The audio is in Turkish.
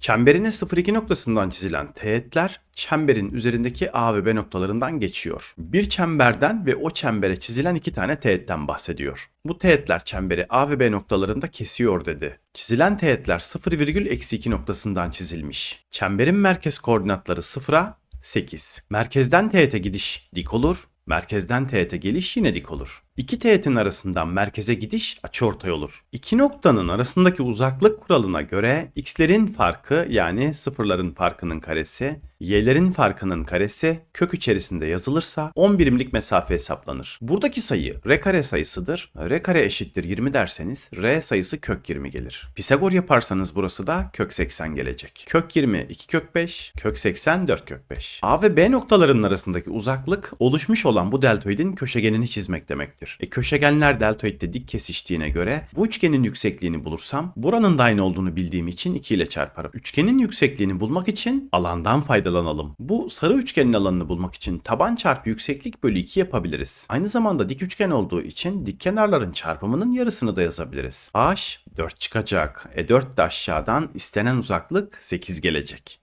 Çemberin 0-2 noktasından çizilen teğetler çemberin üzerindeki A ve B noktalarından geçiyor. Bir çemberden ve o çembere çizilen iki tane teğetten bahsediyor. Bu teğetler çemberi A ve B noktalarında kesiyor dedi. Çizilen teğetler 0,-2 noktasından çizilmiş. Çemberin merkez koordinatları 0'a 8. Merkezden teğete gidiş dik olur, merkezden teğete geliş yine dik olur. İki teğetin arasından merkeze gidiş açıortay olur. İki noktanın arasındaki uzaklık kuralına göre x'lerin farkı yani sıfırların farkının karesi, y'lerin farkının karesi kök içerisinde yazılırsa 10 birimlik mesafe hesaplanır. Buradaki sayı r kare sayısıdır. r kare eşittir 20 derseniz r sayısı kök 20 gelir. Pisagor yaparsanız burası da kök 80 gelecek. Kök 20 2 kök 5, kök 80 4 kök 5. A ve B noktalarının arasındaki uzaklık oluşmuş olan bu deltoidin köşegenini çizmek demektir. E köşegenler deltoidde dik kesiştiğine göre bu üçgenin yüksekliğini bulursam buranın da aynı olduğunu bildiğim için 2 ile çarparım. Üçgenin yüksekliğini bulmak için alandan faydalanalım. Bu sarı üçgenin alanını bulmak için taban çarpı yükseklik bölü 2 yapabiliriz. Aynı zamanda dik üçgen olduğu için dik kenarların çarpımının yarısını da yazabiliriz. H 4 çıkacak. E 4 de aşağıdan istenen uzaklık 8 gelecek.